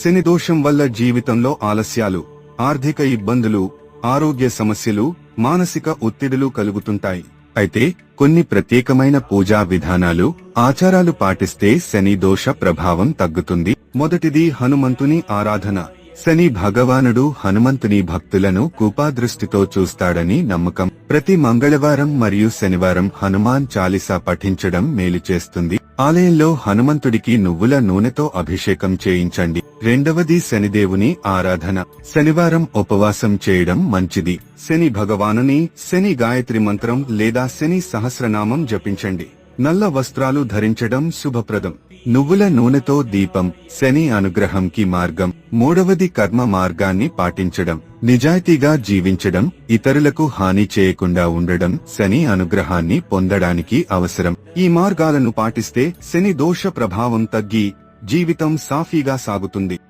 శని దోషం వల్ల జీవితంలో ఆలస్యాలు ఆర్థిక ఇబ్బందులు ఆరోగ్య సమస్యలు మానసిక ఒత్తిడులు కలుగుతుంటాయి. అయితే కొన్ని ప్రత్యేకమైన పూజా విధానాలు ఆచారాలు పాటిస్తే శని దోష ప్రభావం తగ్గుతుంది. మొదటిది హనుమంతుని ఆరాధన. శని భగవానుడు హనుమంతుని భక్తులను కూపాదృష్టితో చూస్తాడని నమ్మకం. ప్రతి మంగళవారం మరియు శనివారం హనుమాన్ చాలీసా పఠించడం మేలు చేస్తుంది. ఆలయంలో హనుమంతుడికి నువ్వుల నూనెతో అభిషేకం చేయించండి. రెండవది శనిదేవుని ఆరాధన. శనివారం ఉపవాసం చేయడం మంచిది. శని భగవానుని శని గాయత్రి మంత్రం లేదా శని సహస్రనామం జపించండి. నల్ల వస్త్రాలు ధరించడం శుభప్రదం. నువ్వుల నూనెతో దీపం శని అనుగ్రహంకి మార్గం. మూడవది కర్మ మార్గాన్ని పాటించడం. నిజాయితీగా జీవించడం ఇతరులకు హాని చేయకుండా ఉండడం శని అనుగ్రహాన్ని పొందడానికి అవసరం. ఈ మార్గాలను పాటిస్తే శని దోష ప్రభావం తగ్గి జీవితం సాఫీగా సాగుతుంది.